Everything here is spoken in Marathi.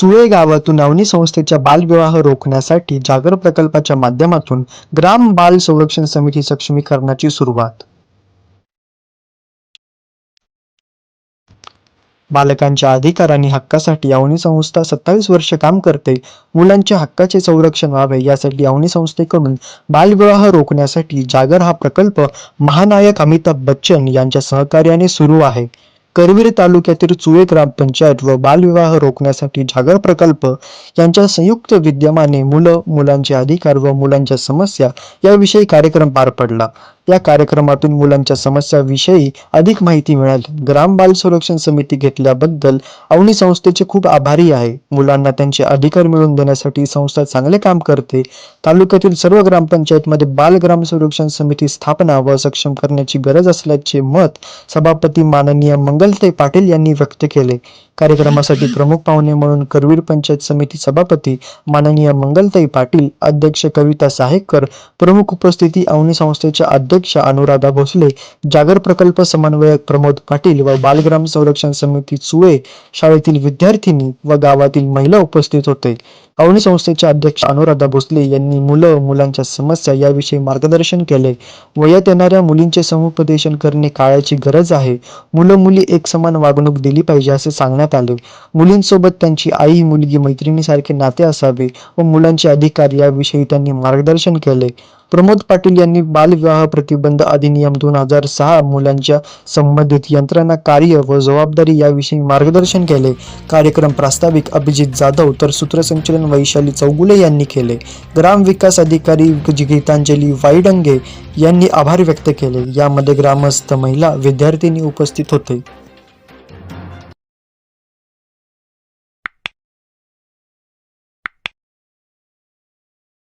सुळे गावातून अवनी संस्थेच्या बालविवाह रोखण्यासाठी जागर प्रकल्पाच्या माध्यमातून ग्राम बाल संरक्षण समिती सक्षमीकरणाची सुरुवात. बालकांच्या अधिकार आणि हक्कासाठी अवनी संस्था सत्तावीस वर्ष काम करते. मुलांच्या हक्काचे संरक्षण व्हावे यासाठी अवनी संस्थेकडून बालविवाह रोखण्यासाठी जागर हा प्रकल्प महानायक अमिताभ बच्चन यांच्या सहकार्याने सुरू आहे. करवीर तालुक्यातील चुळे ग्रामपंचायत व बालविवाह रोखण्यासाठी जागर प्रकल्प यांच्या संयुक्त विद्यमाने मुलं मुलांचे अधिकार व मुलांच्या समस्या याविषयी कार्यक्रम पार पडला. या कार्यक्रमातून मुलांच्या समस्याविषयी अधिक माहिती मिळाली. ग्राम बाल संरक्षण समिती घेतल्याबद्दल अवनी संस्थेचे खूप आभारी आहे. मुलांना त्यांचे अधिकार मिळवून देण्यासाठी संस्था चांगले काम करते. तालुक्यातील सर्व ग्रामपंचायतमध्ये बाल ग्राम संरक्षण समिती स्थापना व सक्षम करण्याची गरज असल्याचे मत सभापती माननीय मंगलते पाटील यांनी व्यक्त केले. कार्यक्रमासाठी प्रमुख पाहुणे म्हणून करवीर पंचायत समिती सभापती माननीय मंगलताई पाटील अध्यक्ष कविता साहेकर प्रमुख उपस्थिती अवनी संस्थेच्या अध्यक्ष अनुराधा भोसले जागर प्रकल्प समन्वयक प्रमोद पाटील व बालग्राम संरक्षण समिती चुळे शाळेतील विद्यार्थिनी व गावातील महिला उपस्थित होते. अवनी संस्थेचे अध्यक्ष अनुराधा भोसले यांनी मुलं मुलांच्या समस्या याविषयी मार्गदर्शन केले. वयात येणाऱ्या मुलींचे समुपदेशन करणे काळाची गरज आहे. मुलं मुली एक समान वागणूक दिली पाहिजे असे सांगण्यात आले. मुलींसोबत त्यांची आई मुलगी मैत्रिणीसारखे नाते असावे व मुलांचे अधिकार याविषयी त्यांनी मार्गदर्शन केले. प्रमोद पाटील यांनी बालविवाह प्रतिबंध अधिनियम दोन हजार सहा मुलांच्या संबंधित यंत्रणा कार्य व जबाबदारी याविषयी मार्गदर्शन केले. कार्यक्रम प्रास्ताविक अभिजित जाधव तर सूत्रसंचलन वैशाली चौगुले यांनी केले. ग्राम विकास अधिकारी गीतांजली वाईडंगे यांनी आभार व्यक्त केले. यामध्ये ग्रामस्थ महिला विद्यार्थिनी उपस्थित होते.